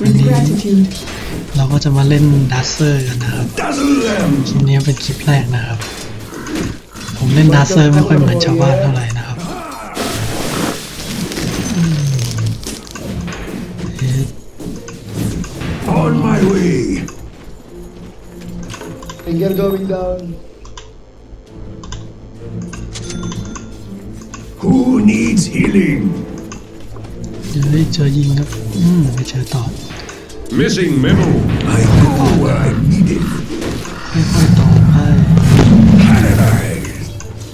With gratitude. เราก็จะมาเล่นดัสเซอร์กันนะครับ Dazzle them! คลิปนี้เป็นคลิปแรกนะครับ ผมเล่นดัสเซอร์ไม่ค่อยเหมือนชาวบ้านเท่าไหร่นะครับอืมเอ๊ะ On my way! Finger going down. Who needs healing? เดี๋ยวได้เจอยิงครับ อืมไปเจอต่อ Missing middle. I go where I'm needed. ค่อยๆต่อไป Canonized.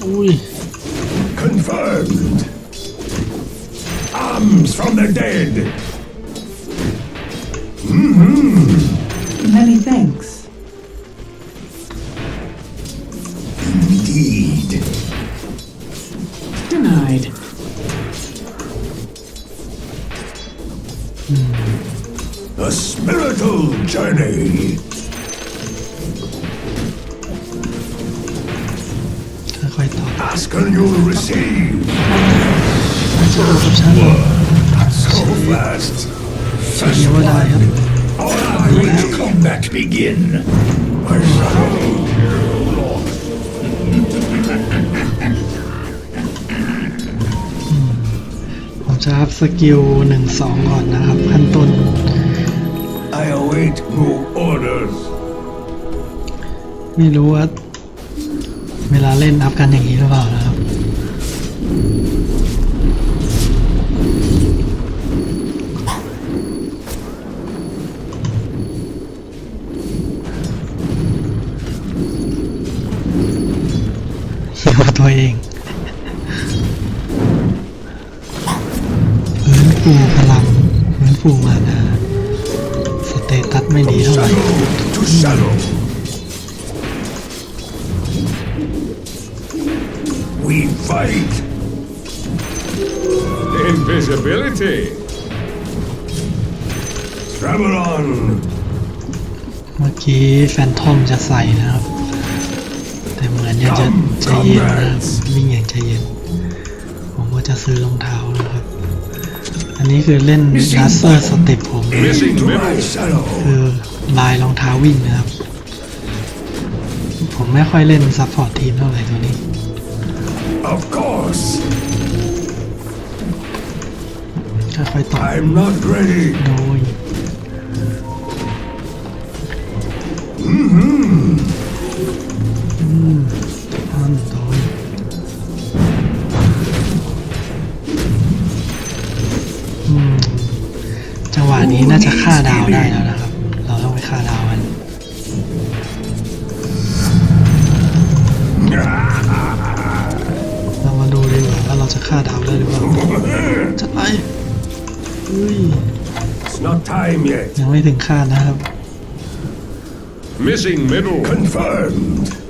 อุ้ย Confirmed. Arms from the dead. Many thanks. Journey. ค่อยๆต่อ Ask and you'll receive. น่าจะเอากับฉัน Not so fast. เดี๋ยวว่าได้ครับ On my way to combat begin. My shadow. ผมจะอัพสกิลหนึ่งสองก่อนนะครับขั้นต้น I await no orders. ไม่รู้ว่า เวลาเล่นอัพกันอย่างนี้หรือเปล่านะ Shadow to shadow. We fight. Invisibility. Travel on. เมื่อกี้แฟนทอมจะใส่นะครับ แต่เหมือนยังจะใจเย็นนะครับวิ่งอย่างใจเย็น ผมก็จะซื้อรองเท้านะครับอันนี้คือเล่นดัสเซอร์สเต็ปผม Missing Into my middle. shadow. คือ ลายรองเท้าวิ่งนะครับ ผมไม่ค่อยเล่นซัพพอร์ตทีมเท่าไหร่ตัวนี้ Of course. ค่อยๆต่อ I'm not ready. โดยอืมอันโดยอืมจังหวะนี้น่าจะฆ่าดาวได้แล้วนะ not time yet. ยังไม่ถึงคาดนะครับ Missing middle. Confirmed.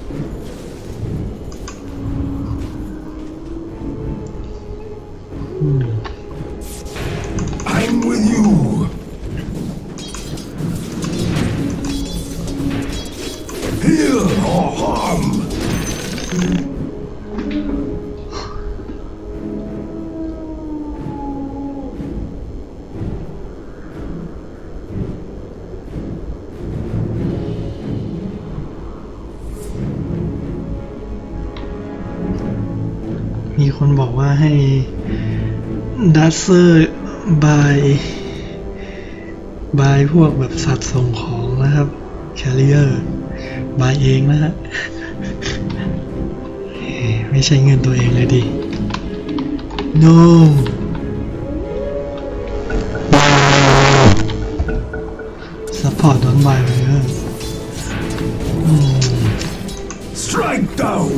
คนบอกว่าให้ดัสเซอร์บายบายพวกแบบสัตว์ส่งของนะครับแคล r เ e อร์บายเองนะฮะเอ้ยไม่ใช่เงินตัวเองเลยดิ no ซัพพอร์ตโดนบายไปเยอะอืม Strike down.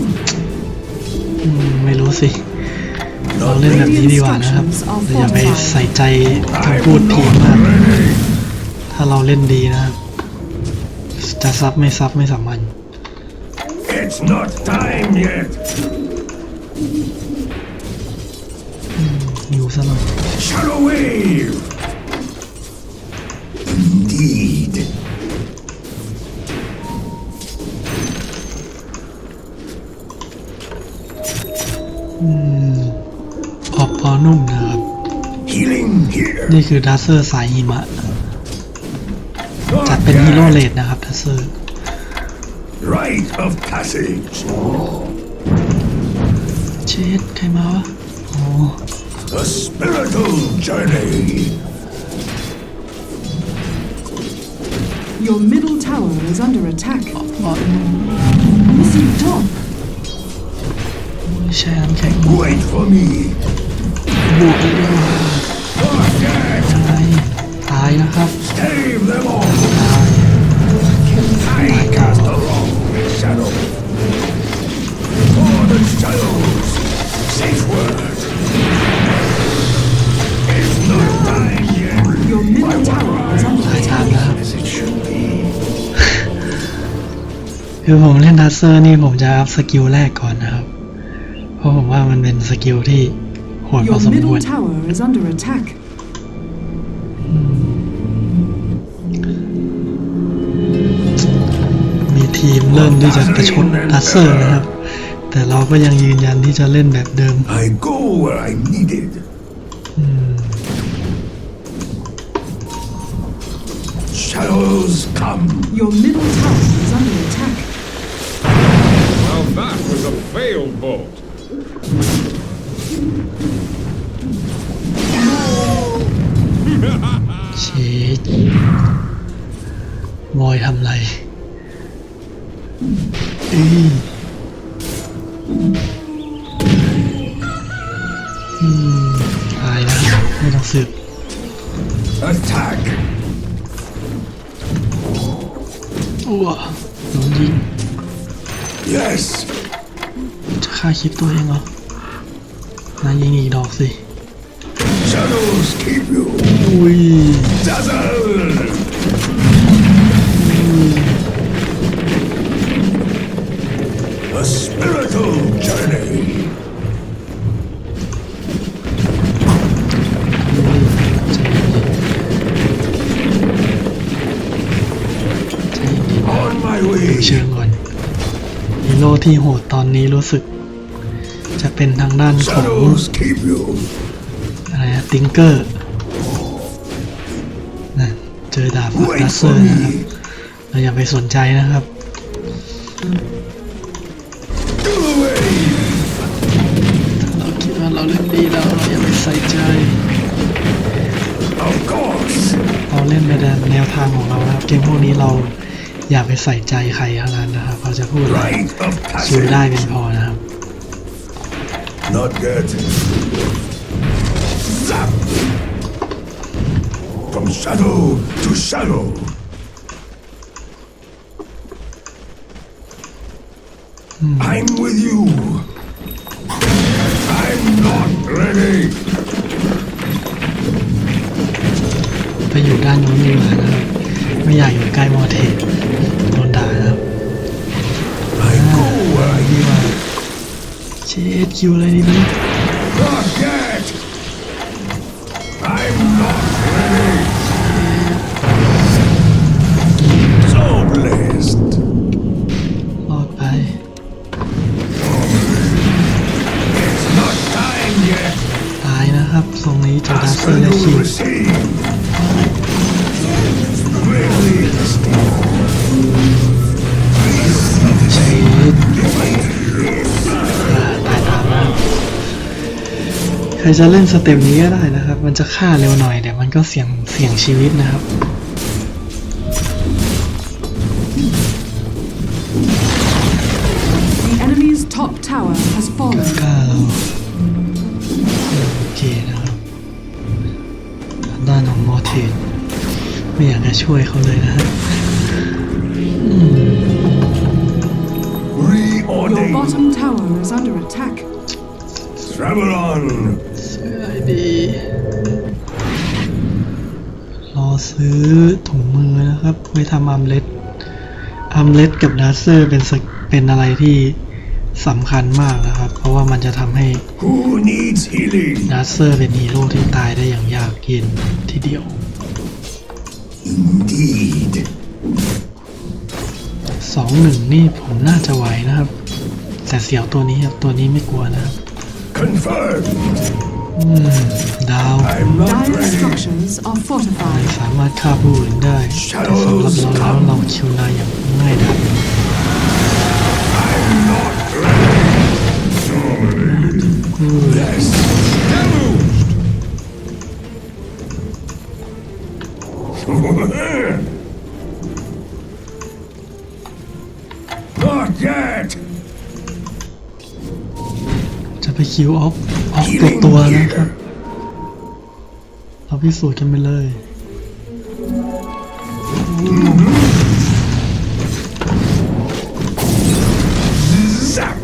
อืมไม่รู้สิ เราเล่นแบบนี้ดีกว่านะครับแต่อย่าไปใส่ใจคำพูดทีมมาก ถ้าเราเล่นดีนะครับจะซับไม่ซับไม่สำคัญ It's not time yet. อยู่ซะหน่อย Shadow wave. Indeed. ออกพ อนุ่มนะครับ Healing here. นี่คือดัสเซอร์สายหิมะ จัดเป็นฮีโร่เลดนะครับทัสเซอร์ Rite of passage. เชดใครมาวะอ๋อ A spiritual journey. Your middle tower is under attack. อ๋อ Missing top. ไม่ใช่น้ำแข็ง Wait for me. อยู่กันอยู่ตายตายนะครับตายตายครับหลายทางนะครับคือผมเล่นทัสเซอร์นี่ผมจะอัพสกิลแรกก่อนนะครับ เพราะผมว่ามันเป็นสกิลที่ โหดพอ Your สมคว middle ร tower is under attack. มีทีมเริ่มที่จะประชดทัสเซอร์นะครับ แต่เราก็ยังยืนยันที่จะเล่นแบบเดิม I go where I'm needed. Shadows come. Your middle tower is under attack. Now that was a failed bolt. เชดบอยทำไรเอ้ยอืมตายแล้วไม่ต้องสืบ Attack. อ้วโดนยิง Yes. จะฆ่าคลิปตัวเองเหรอนายิงอีกดอกสิ Shadows keep you. อุ้ย Dazzle. A spiritual journey. ใจเย็น On my way. เชิงก่อนฮีโร่ที่โหดตอนนี้รู้สึก จะเป็นทางด้านของ ติงเกอร์นะเจอดาบดั Wait สเซอ for ร์นะครับ me. เราอย่าไปสนใจนะครับ Do away. เราคิดว่าเราเล่นดีแล้วเราอย่าไปใส่ใจ Of course. เราเล่นไปตามแนวทางของเรานะครับ เกมพวกนี้เราอย่าไปใส่ใจใครทั้งนั้นนะครับเขาจะพูดอะไร Rite of ชิวได้เป็น passage. พอนะครับ Not good. Zap. From shadow to shadow. I'm with you. I'm not ready. ไปอยู่ด้านนู้นดีกว่านะครับไม่อยากอยู่ใกล้มอเทสโดนด่านะครับ I go where I ดีกว่าเชดคิวอะไรดีไหม นะครับทรงนี้จอดัสเซอร์และ you คิ will ว receive. Released. เชดอ่าตายตามนะใครจะเล่นสเต็ปนี้ก็ได้นะครับ มันจะฆ่าเร็วหน่อยแต่มันก็เสี่ยงเสี่ยงชีวิตนะครับ ช่วยเขาเลยนะฮะ Your Reordain. bottom tower is under attack. Travel on. ซื้ออะไรดี รอซื้อถุงมือนะครับ ไว้ทำอัมเล็ตอัมเล็ตกับดัสเซอร์เป็นสกเป็นอะไรที่สำคัญมากนะครับ เพราะว่ามันจะทำให้ Who needs healing? ดัสเซอร์เป็นฮีโร่ที่ตายได้อย่างยากเย็นทีเดียว Indeed. สองหนึ่งนี่ผมน่าจะไหวนะครับ แต่เสียวตัวนี้ครับตัวนี้ไม่กลัวนะครับ Confirmed. อืมดาว I'm not Dire ready. structures are fortified. สามารถฆ่าผู้อื่นได้แต่สำหรับเราแล้วเราคิวนายอย่างง่ายดาย Yes. Not yet. จะไปคิวออฟออฟตัว Healing ตัวนะครับ here. เราพิสูจน์กันไปเลย Zap.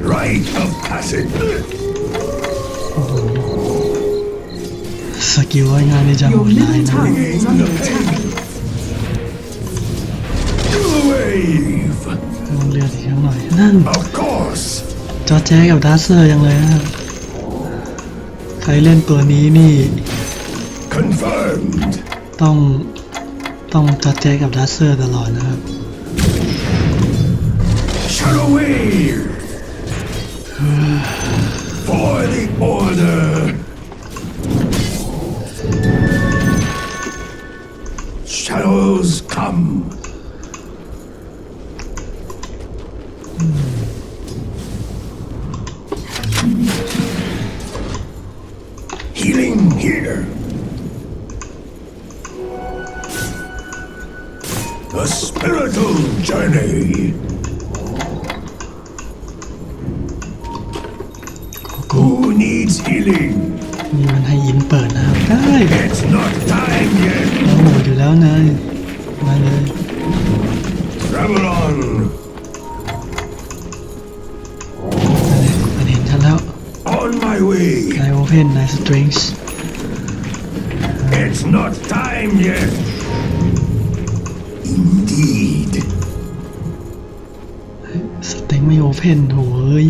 Rite of passage. สกิลงานในจะโห Your ดร้าย middle นะ tower is under attack. To the wave. ต้องเลือดอีกหน่อยนั่น Of course. จอแจ๊กับดาร์เซอร์ยังเลยนะครับใครเล่นตัวนี้นี่ Confirmed. ต้องต้องจอแจ๊กับดาร์เซอร์ตลอดนะครับ Shadow wave. For the order. A spiritual journey. กู Who needs healing? มีมันให้ยินเปิดนะครับ ได้ It's not time yet. เราโหดอยู่แล้วนายมาเลย Travel on. มันเห็นฉันแล้ว On my way. นายโอเพนนายสตริงส์ It's not time yet. Indeed. สเต็งไม่โอเพนโหย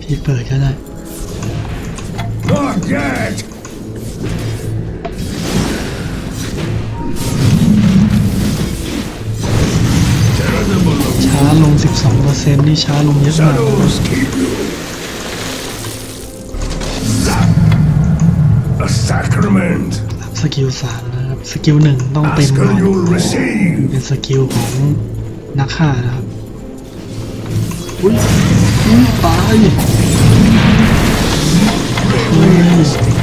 พี่เปิดก็ได้ Not yet. Charitable of ช้าลง 12%นี่ช้าลงเยอะมาก shadows keep you. Zap. A sacrament. สกิลสามนะครับ สกิลหนึ่งต้องเต็ม Ask ก่อน and you'll receive. เป็นสกิลของนักฆ่านะครับอุ้ยอุ้ยตายเฮ้ย